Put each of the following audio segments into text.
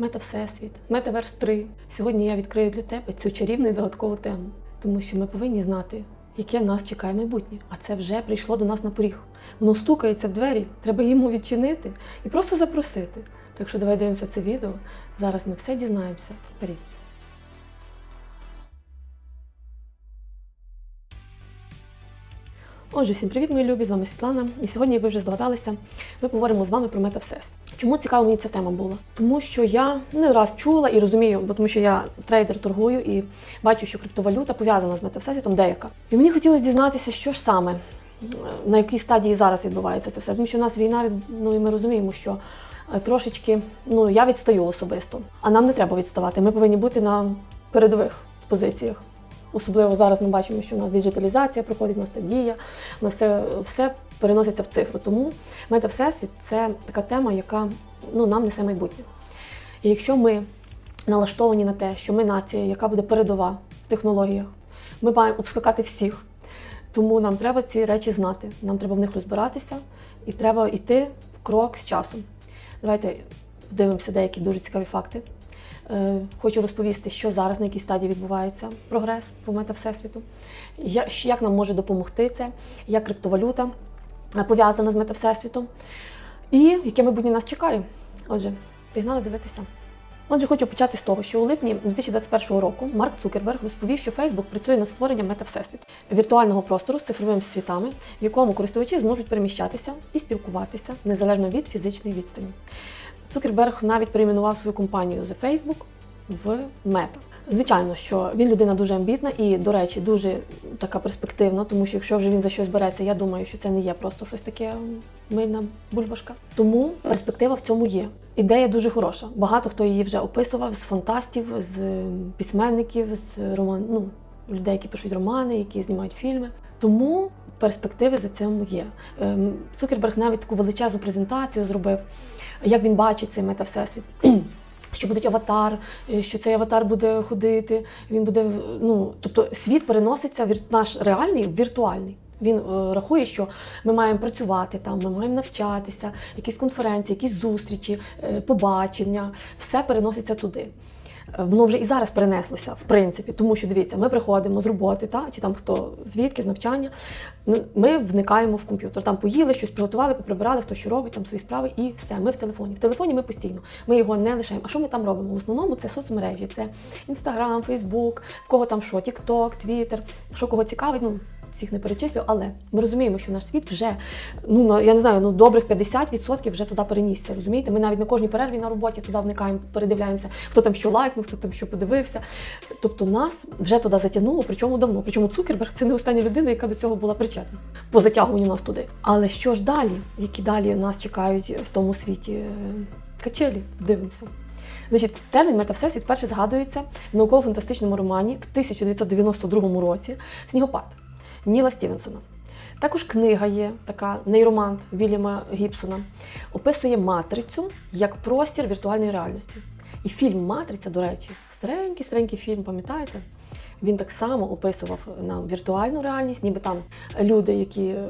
Мета Всесвіт, Метаверс 3. Сьогодні я відкрию для тебе цю чарівну і додаткову тему, тому що ми повинні знати, яке нас чекає майбутнє. А це вже прийшло до нас на поріг. Воно стукається в двері, треба йому відчинити і просто запросити. Так що давай дивимося це відео. Зараз ми все дізнаємося. Вперед. Отже, всім привіт, мої любі! З вами Світлана. І сьогодні, як ви вже здогадалися, ми поговоримо з вами про метавсес. Чому цікава мені ця тема була? Тому що я не раз чула і розумію, бо тому що я трейдер торгую і бачу, що криптовалюта пов'язана з метавсесвітом деяка. І мені хотілося дізнатися, що ж саме, на якій стадії зараз відбувається це все. Тому що у нас війна, ну і ми розуміємо, що е, трошечки ну я відстаю особисто, а нам не треба відставати. Ми повинні бути на передових позиціях. Особливо зараз ми бачимо, що у нас диджиталізація проходить, у нас та дія, у нас все, все переноситься в цифру. Тому мета Всесвіт це така тема, яка ну, нам несе майбутнє. І якщо ми налаштовані на те, що ми нація, яка буде передова в технологіях, ми маємо обскакати всіх. Тому нам треба ці речі знати, нам треба в них розбиратися і треба йти в крок з часом. Давайте подивимося деякі дуже цікаві факти. Е, Хочу розповісти, що зараз на якій стадії відбувається прогрес по мета Всесвіту, як нам може допомогти це, як криптовалюта пов'язана з мета Всесвітом, і яке майбутнє нас чекає. Отже, пігнали дивитися. Отже, хочу почати з того, що у липні 2021 року Марк Цукерберг розповів, що Facebook працює над створенням метавсесвіту віртуального простору з цифровими світами, в якому користувачі зможуть переміщатися і спілкуватися незалежно від фізичної відстані. Цукерберг навіть перейменував свою компанію The Facebook в Meta. Звичайно, що він людина дуже амбітна і, до речі, дуже така перспективна, тому що якщо вже він за щось береться, я думаю, що це не є просто щось таке мильна бульбашка. Тому перспектива в цьому є. Ідея дуже хороша. Багато хто її вже описував з фантастів, з письменників, з роман... ну, людей, які пишуть романи, які знімають фільми. Тому перспективи за цим є. Ем, Цукерберг навіть таку величезну презентацію зробив, як він бачить цей метавсесвіт. Що буде аватар, е, що цей аватар буде ходити, він буде, ну тобто світ переноситься в наш реальний в віртуальний. Він е, рахує, що ми маємо працювати там, ми маємо навчатися, якісь конференції, якісь зустрічі, е, побачення, все переноситься туди. Е, Воно вже і зараз перенеслося, в принципі, тому що дивіться, ми приходимо з роботи, та, чи там хто звідки, з навчання. ну, Ми вникаємо в комп'ютер. Там поїли, щось приготували, поприбирали, хто що робить, там свої справи, і все. Ми в телефоні. В телефоні ми постійно. Ми його не лишаємо. А що ми там робимо? В основному це соцмережі, це Інстаграм, Фейсбук, в кого там що, Тікток, Твіттер, що кого цікавить. Ну, всіх не перечислю, але ми розуміємо, що наш світ вже ну на я не знаю, ну добрих 50% вже туди перенісся. Розумієте? Ми навіть на кожній перерві на роботі туди вникаємо, передивляємося, хто там що лайкнув, хто там що подивився. Тобто нас вже туди затягнуло, причому давно. Причому Цукерберг це не остання людина, яка до цього була причетна по затягуванню нас туди. Але що ж далі? Які далі нас чекають в тому світі качелі? Дивимося. Значить, термін метавсесвіт вперше згадується в науково-фантастичному романі в 1992 році Снігопад Ніла Стівенсона. Також книга є така нейромант Вільяма Гібсона, описує матрицю як простір віртуальної реальності. І фільм Матриця, до речі, старенький старенький фільм, пам'ятаєте? Він так само описував нам віртуальну реальність, ніби там люди, які е,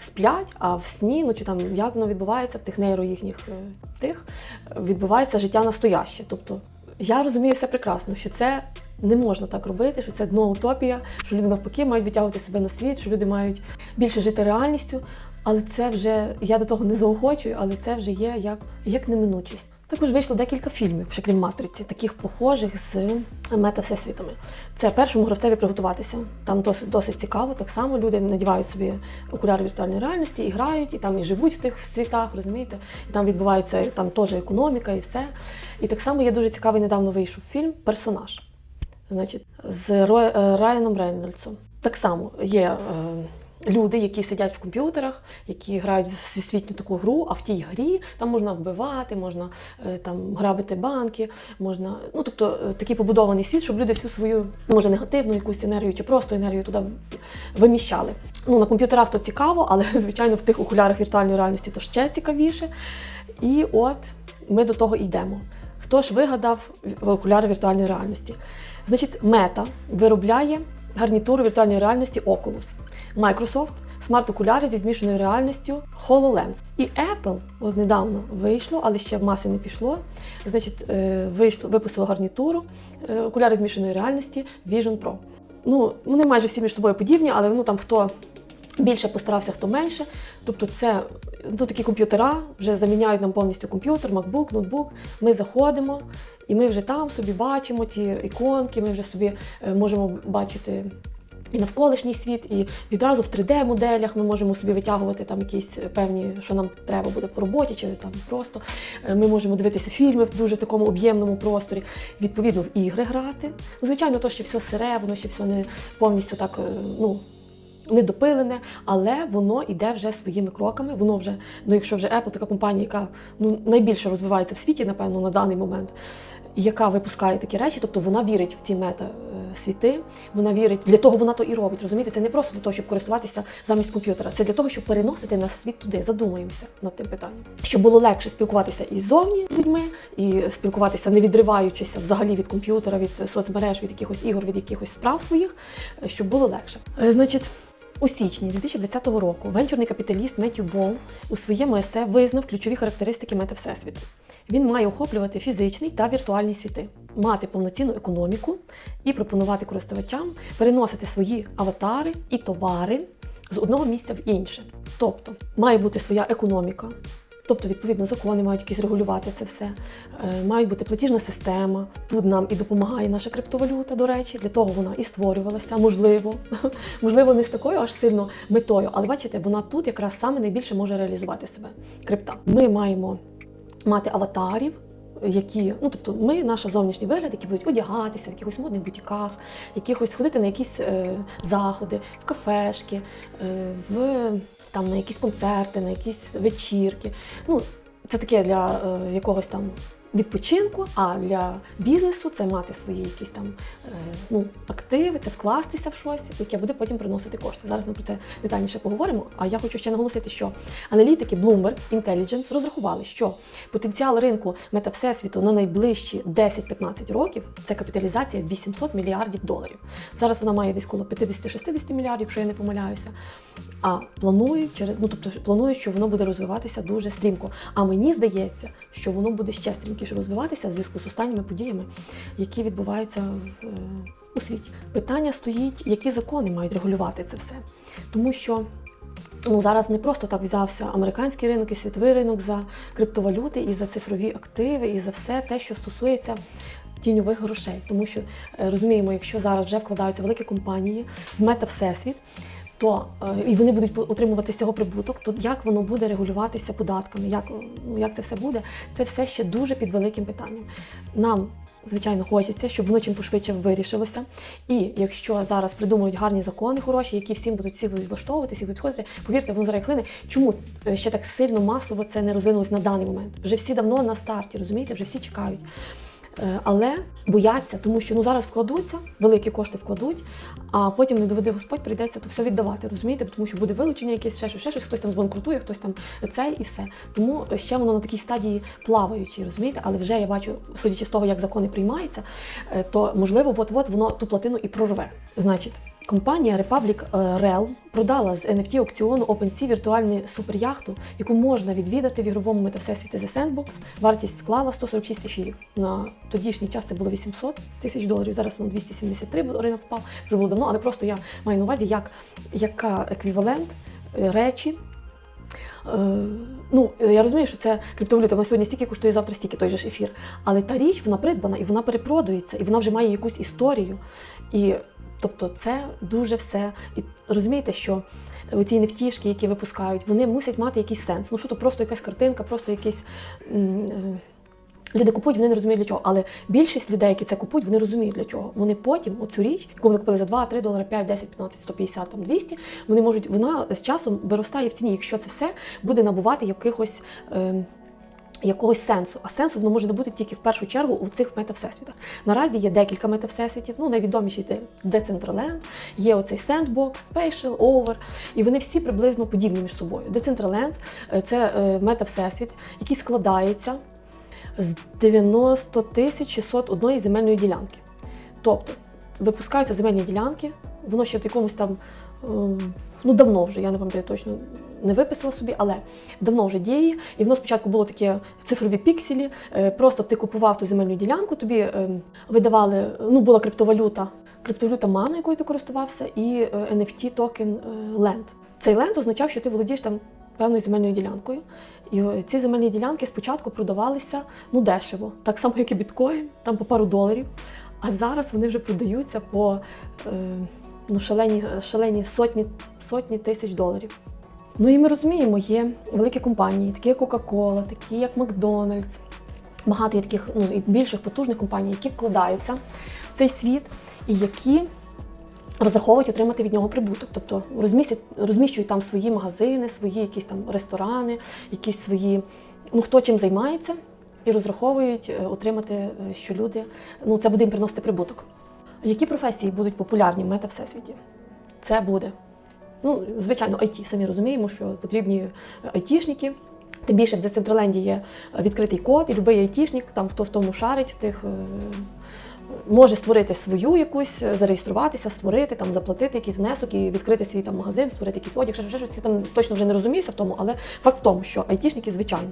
сплять, а в сні, ну чи там як воно відбувається в тих нейро їхніх е, тих, відбувається життя настояще. Тобто я розумію все прекрасно, що це не можна так робити, що це дно утопія, що люди навпаки мають витягувати себе на світ, що люди мають більше жити реальністю. Але це вже я до того не заохочую, але це вже є як, як неминучість. Також вийшло декілька фільмів, ще крім матриці, таких похожих з мета-всесвітами. Це першому гравцеві приготуватися. Там досить, досить цікаво. Так само люди надівають собі окуляри віртуальної реальності і грають, і там і живуть в тих світах, розумієте? І там відбувається там теж економіка і все. І так само є дуже цікавий недавно вийшов фільм Персонаж. Значить, з е, Райаном Рейнольдсом. Так само є е, люди, які сидять в комп'ютерах, які грають в всесвітню таку гру, а в тій грі там можна вбивати, можна е, там грабити банки, можна. Ну тобто е, такий побудований світ, щоб люди всю свою, може, негативну якусь енергію чи просто енергію туди виміщали. Ну, на комп'ютерах то цікаво, але звичайно в тих окулярах віртуальної реальності то ще цікавіше. І от ми до того йдемо. Хто ж вигадав окуляри віртуальної реальності? Значить, Мета виробляє гарнітуру віртуальної реальності Oculus. Microsoft смарт-окуляри зі змішаною реальністю HoloLens. І Apple от недавно вийшло, але ще в маси не пішло. Значить, е, вийшло, випустило гарнітуру, е, окуляри змішаної реальності Vision Pro. Ну, вони майже всі між собою подібні, але ну там хто більше постарався, хто менше. Тобто, це ну, такі комп'ютера вже заміняють нам повністю комп'ютер, MacBook, ноутбук. Ми заходимо, і ми вже там собі бачимо ті іконки, ми вже собі е, можемо бачити. І навколишній світ, і відразу в 3D-моделях ми можемо собі витягувати там якісь певні, що нам треба буде по роботі, чи там просто Е, ми можемо дивитися фільми в дуже такому об'ємному просторі, відповідно в ігри грати. Ну, звичайно, то ще все сире, воно ще все не повністю так, е, ну. Не допилене, але воно йде вже своїми кроками. Воно вже, ну якщо вже Apple, така компанія, яка ну найбільше розвивається в світі, напевно, на даний момент, яка випускає такі речі, тобто вона вірить в ці мета е, світи, вона вірить, для того вона то і робить. Розумієте, це не просто для того, щоб користуватися замість комп'ютера, це для того, щоб переносити наш світ туди. Задумаємося над тим питанням. Щоб було легше спілкуватися і ззовні людьми, і спілкуватися, не відриваючися взагалі від комп'ютера, від соцмереж, від якихось ігор, від якихось справ своїх, щоб було легше. Е, Значить. У січні 2020 року венчурний капіталіст Меттью Бол у своєму есе визнав ключові характеристики мета-всесвіту. Він має охоплювати фізичний та віртуальні світи, мати повноцінну економіку і пропонувати користувачам переносити свої аватари і товари з одного місця в інше. Тобто має бути своя економіка. Тобто, відповідно, закони мають якісь регулювати це все. Е, Мають бути платіжна система. Тут нам і допомагає наша криптовалюта, до речі, для того вона і створювалася, можливо. Можливо, не з такою аж сильно метою, але бачите, вона тут якраз саме найбільше може реалізувати себе. Крипта. Ми маємо мати аватарів. Які, ну тобто, ми, наш зовнішній вигляд, які будуть одягатися в якихось модних бутіках, якихось ходити на якісь е, заходи, в кафешки, е, в там на якісь концерти, на якісь вечірки. Ну, це таке для е, якогось там відпочинку, а для бізнесу це мати свої якісь там е, ну, активи, це вкластися в щось, яке буде потім приносити кошти. Зараз ми про це детальніше поговоримо. А я хочу ще наголосити, що аналітики Bloomberg Intelligence розрахували, що потенціал ринку метавсесвіту на найближчі 10-15 років це капіталізація 800 мільярдів доларів. Зараз вона має десь коло 50-60 мільярдів, якщо я не помиляюся. А планують через ну тобто планують, що воно буде розвиватися дуже стрімко. А мені здається, що воно буде ще стрімкіше розвиватися в зв'язку з останніми подіями, які відбуваються е, у світі. Питання стоїть, які закони мають регулювати це все, тому що. Ну, зараз не просто так взявся американський ринок і світовий ринок за криптовалюти і за цифрові активи, і за все те, що стосується тіньових грошей. Тому що е, розуміємо, якщо зараз вже вкладаються великі компанії в мета всесвіт, то е, і вони будуть отримувати з цього прибуток, то як воно буде регулюватися податками? Як, як це все буде? Це все ще дуже під великим питанням. Нам. Звичайно, хочеться, щоб воно чим пошвидше вирішилося. І якщо зараз придумують гарні закони хороші, які всім будуть всі будуть влаштовувати, всі будуть ходити, повірте, воно зараз хлине. Чому е, ще так сильно масово це не розвинулось на даний момент? Вже всі давно на старті, розумієте, вже всі чекають. Е, Але бояться, тому що ну зараз вкладуться, великі кошти вкладуть, а потім не доведе Господь, прийдеться то все віддавати, розумієте? Тому що буде вилучення якесь, ще щось, ще щось, хтось там збанкрутує, хтось там цей і все. Тому ще воно на такій стадії плаваючій, розумієте? Але вже я бачу, судячи з того, як закони приймаються, е, то можливо, от-от воно ту платину і прорве. Значить. Компанія Republic е, Realm продала з NFT аукціону OpenSea віртуальну суперяхту, яку можна відвідати в ігровому метавсесвіті The Sandbox. Вартість склала 146 ефірів. На тодішній час це було 800 тисяч доларів. Зараз воно 273, бо ринок впав. Вже було давно, але просто я маю на увазі, як яка еквівалент е, речі. Е, Ну, я розумію, що це криптовалюта, вона сьогодні стільки коштує, завтра стільки той же ж ефір. Але та річ вона придбана і вона перепродується, і вона вже має якусь історію. І тобто це дуже все. І розумієте, що ці невтішки, які випускають, вони мусять мати якийсь сенс. Ну що то просто якась картинка, просто якийсь. Е, Люди купують, вони не розуміють для чого. Але більшість людей, які це купують, вони розуміють для чого. Вони потім оцю річ, яку вони купили за 2, 3 долари, 5, 10, 15, 150, там 200, вони можуть, вона з часом виростає в ціні, якщо це все буде набувати якихось. Е, Якогось сенсу, а сенсу воно може набути тільки в першу чергу у цих метавсесвітах. Наразі є декілька метавсесвітів. Ну найвідоміші це Decentraland, є оцей Sandbox, Spatial, Over, і вони всі приблизно подібні між собою. Decentraland – це е, метавсесвіт, який складається з 90 тисяч 601 земельної ділянки. Тобто випускаються земельні ділянки, воно ще в якомусь там. ем, ну давно вже, я не пам'ятаю точно. Не виписала собі, але давно вже діє. І воно спочатку було таке цифрові пікселі. е, Просто ти купував ту земельну ділянку, тобі е, видавали, ну була криптовалюта, криптовалюта мана, якою ти користувався, і NFT токен е, Land. Цей ленд означав, що ти володієш там певною земельною ділянкою. І ці земельні ділянки спочатку продавалися ну дешево, так само як і біткоін, там по пару доларів. А зараз вони вже продаються по е, ну, шалені, шалені сотні, сотні тисяч доларів. Ну і ми розуміємо, є великі компанії, такі як Coca-Cola, такі як Макдональдс, багато є таких ну, більших потужних компаній, які вкладаються в цей світ і які розраховують отримати від нього прибуток. Тобто розміщують там свої магазини, свої якісь там ресторани, якісь свої, ну хто чим займається, і розраховують е, отримати, е, що люди, ну це буде їм приносити прибуток. Які професії будуть популярні в мета-всесвіті? Це буде. Ну, звичайно, IT. Самі розуміємо, що потрібні е, айтішники. Тим більше в Децентраленді є відкритий код, і будь-який айтішник, там хто в тому шарить, тих може створити свою якусь, е, зареєструватися, створити, там, заплатити якийсь внесок і відкрити свій там магазин, створити якийсь одяг, ще, щось. Там точно вже не розуміюся в тому, але факт в тому, що айтішники, звичайно,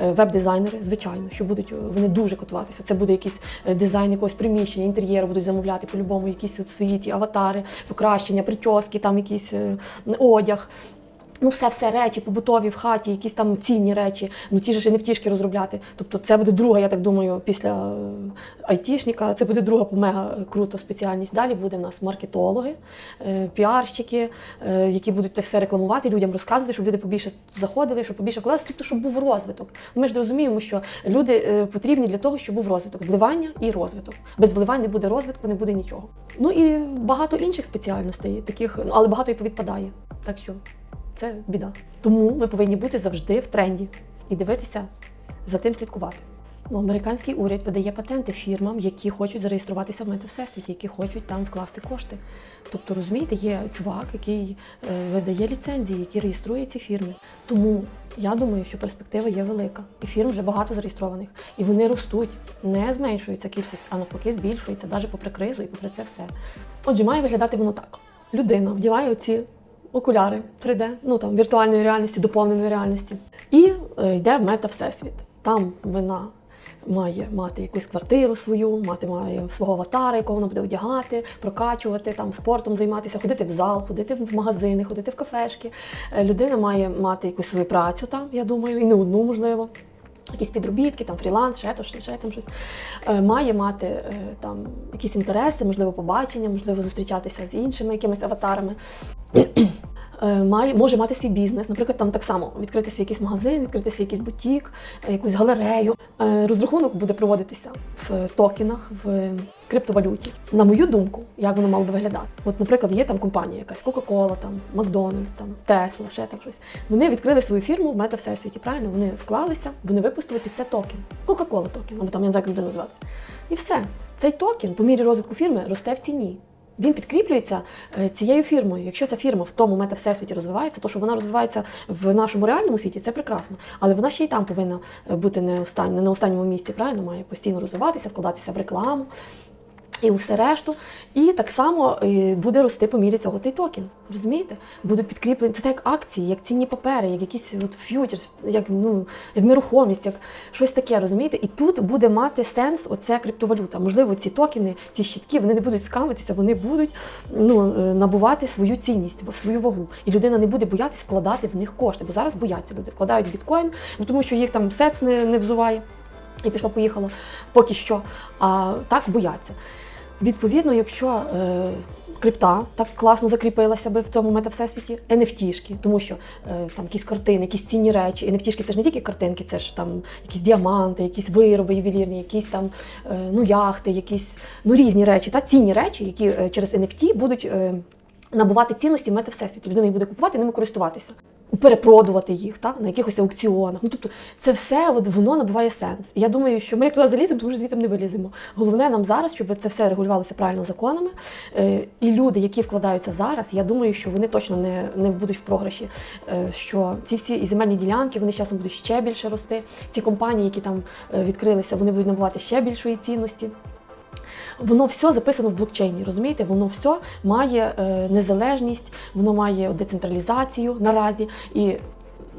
е, веб-дизайнери, звичайно, що будуть е, вони дуже котуватися. Це буде якийсь дизайн якогось приміщення, інтер'єру будуть замовляти по-любому, якісь от свої ті аватари, покращення, прически, там якийсь одяг. Ну, все, все речі побутові в хаті, якісь там цінні речі, ну ті ж NFT-шки розробляти. Тобто це буде друга, я так думаю, після е, айтішника, це буде друга мега круто спеціальність. Далі буде в нас маркетологи, е, піарщики, е, які будуть це все рекламувати, людям розказувати, щоб люди побільше заходили, щоб побільше вкладалися, тобто, щоб був розвиток. Ми ж розуміємо, що люди е, потрібні для того, щоб був розвиток, вливання і розвиток. Без вливань не буде розвитку, не буде нічого. Ну і багато інших спеціальностей, таких, ну, але багато і повідпадає. Так що це біда. Тому ми повинні бути завжди в тренді і дивитися за тим слідкувати. Ну, американський уряд видає патенти фірмам, які хочуть зареєструватися в метавсесвіті, які хочуть там вкласти кошти. Тобто, розумієте, є чувак, який е, видає ліцензії, який реєструє ці фірми. Тому я думаю, що перспектива є велика. І фірм вже багато зареєстрованих. І вони ростуть, не зменшується кількість, а навпаки збільшується, навіть попри кризу і попри це все. Отже, має виглядати воно так: людина вдіває оці окуляри 3D, ну там віртуальної реальності, доповненої реальності, і е, йде мета всесвіт. Там вона має мати якусь квартиру свою, мати має свого аватара, якого вона буде одягати, прокачувати, там спортом займатися, ходити в зал, ходити в магазини, ходити в кафешки. Е, Людина має мати якусь свою працю там, я думаю, і не одну можливо. Якісь підробітки, там фріланс, ще то, ще там щось. Е, Має мати е, там якісь інтереси, можливо, побачення, можливо, зустрічатися з іншими якимись аватарами. Е, Має, може мати свій бізнес, наприклад, там так само відкрити свій якийсь магазин, відкрити свій якийсь бутік, якусь галерею. Розрахунок буде проводитися в токенах, в криптовалюті. На мою думку, як воно мало би виглядати. От, наприклад, є там компанія, якась Coca-Cola, там Макдональдс, там Tesla, ще там щось. Вони відкрили свою фірму в мета всесвіті, правильно? Вони вклалися, вони випустили під це токен. Coca-Cola токен, або там я не знаю, як буде називатися. І все. Цей токен по мірі розвитку фірми росте в ціні. Він підкріплюється е, цією фірмою. Якщо ця фірма в тому мета-всесвіті розвивається, то що вона розвивається в нашому реальному світі, це прекрасно. Але вона ще й там повинна е, бути не остань, не на останньому місці, правильно має постійно розвиватися, вкладатися в рекламу і все решту. І так само е, буде рости по мірі цього той токен. Розумієте? Буде підкріплені. Це як акції, як цінні папери, як якісь от ф'ючерс, як ну як нерухомість, як щось таке, розумієте? І тут буде мати сенс оця криптовалюта. Можливо, ці токени, ці щитки, вони не будуть скамитися, вони будуть ну, е, набувати свою цінність, свою вагу. І людина не буде боятися вкладати в них кошти, бо зараз бояться люди. Вкладають біткоін, ну, тому що їх там сец не, не взуває. І пішло, поїхало поки що. А так бояться. Відповідно, якщо е, крипта так класно закріпилася би в тому метавсесвіті, NFT-шки, тому що е, там якісь картини, якісь цінні речі. NFT-шки це ж не тільки картинки, це ж там якісь діаманти, якісь вироби ювелірні, якісь там е, ну, яхти, якісь ну, різні речі, та цінні речі, які е, через NFT будуть. Е, Набувати цінності в метавсесвіті. Людина їх буде купувати, ними користуватися, перепродувати їх так, на якихось аукціонах. Ну тобто, це все от, воно набуває сенс. Я думаю, що ми як туди заліземо, то вже звідти не виліземо. Головне нам зараз, щоб це все регулювалося правильно законами. Е, і люди, які вкладаються зараз, я думаю, що вони точно не, не будуть в програші. Е, що ці всі і земельні ділянки вони з часом будуть ще більше рости. Ці компанії, які там е, відкрилися, вони будуть набувати ще більшої цінності. Воно все записано в блокчейні, розумієте? Воно все має е, незалежність, воно має децентралізацію наразі. І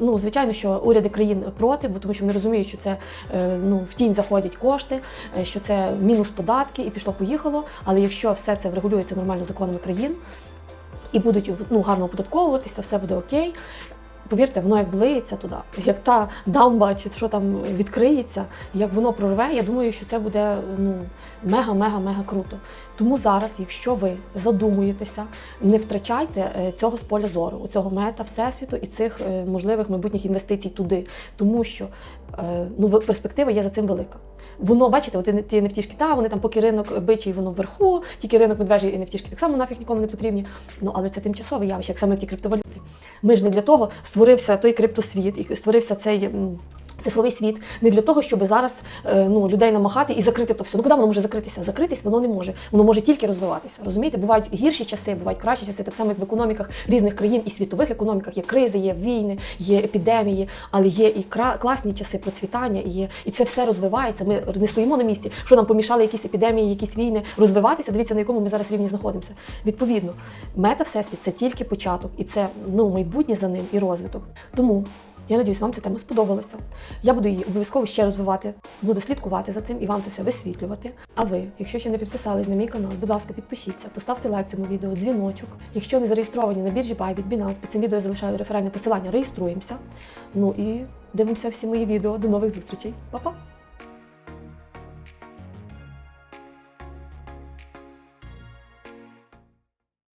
ну, звичайно, що уряди країн проти, бо тому що вони розуміють, що це е, ну, в тінь заходять кошти, е, що це мінус податки і пішло-поїхало. Але якщо все це врегулюється нормально законами країн і будуть ну, гарно оподатковуватися, все буде окей. Повірте, воно як влиється туди, як та дамба чи що там відкриється, як воно прорве, я думаю, що це буде ну мега-мега-мега круто. Тому зараз, якщо ви задумуєтеся, не втрачайте е, цього з поля зору, у цього мета всесвіту і цих е, можливих майбутніх інвестицій туди, тому що е, ну перспектива є за цим велика. Воно, бачите, от ті нефтішки, та вони там, поки ринок бичий, воно вверху, тільки ринок медвежий і нефтішки так само нафіг нікому не потрібні. Ну але це тимчасове явище, як саме ті криптовалюти. Ми ж не для того створився той криптосвіт і створився цей. Цифровий світ не для того, щоб зараз е, ну, людей намахати і закрити то все. Ну куди воно може закритися? Закритись воно не може. Воно може тільки розвиватися. Розумієте? Бувають гірші часи, бувають кращі часи, так само як в економіках різних країн і світових економіках. Є кризи, є війни, є епідемії, але є і класні часи процвітання, і є і це все розвивається. Ми не стоїмо на місці. Що нам помішали якісь епідемії, якісь війни розвиватися? Дивіться, на якому ми зараз рівні знаходимося. Відповідно, мета всесвіт це тільки початок, і це ну майбутнє за ним і розвиток. Тому. Я надіюсь, вам ця тема сподобалася. Я буду її обов'язково ще розвивати, буду слідкувати за цим і вам це все висвітлювати. А ви, якщо ще не підписались на мій канал, будь ласка, підпишіться, поставте лайк цьому відео, дзвіночок. Якщо не зареєстровані на біржі Bybit, Binance, під цим відео я залишаю реферальне посилання, реєструємося. Ну і дивимося всі мої відео. До нових зустрічей. Па-па!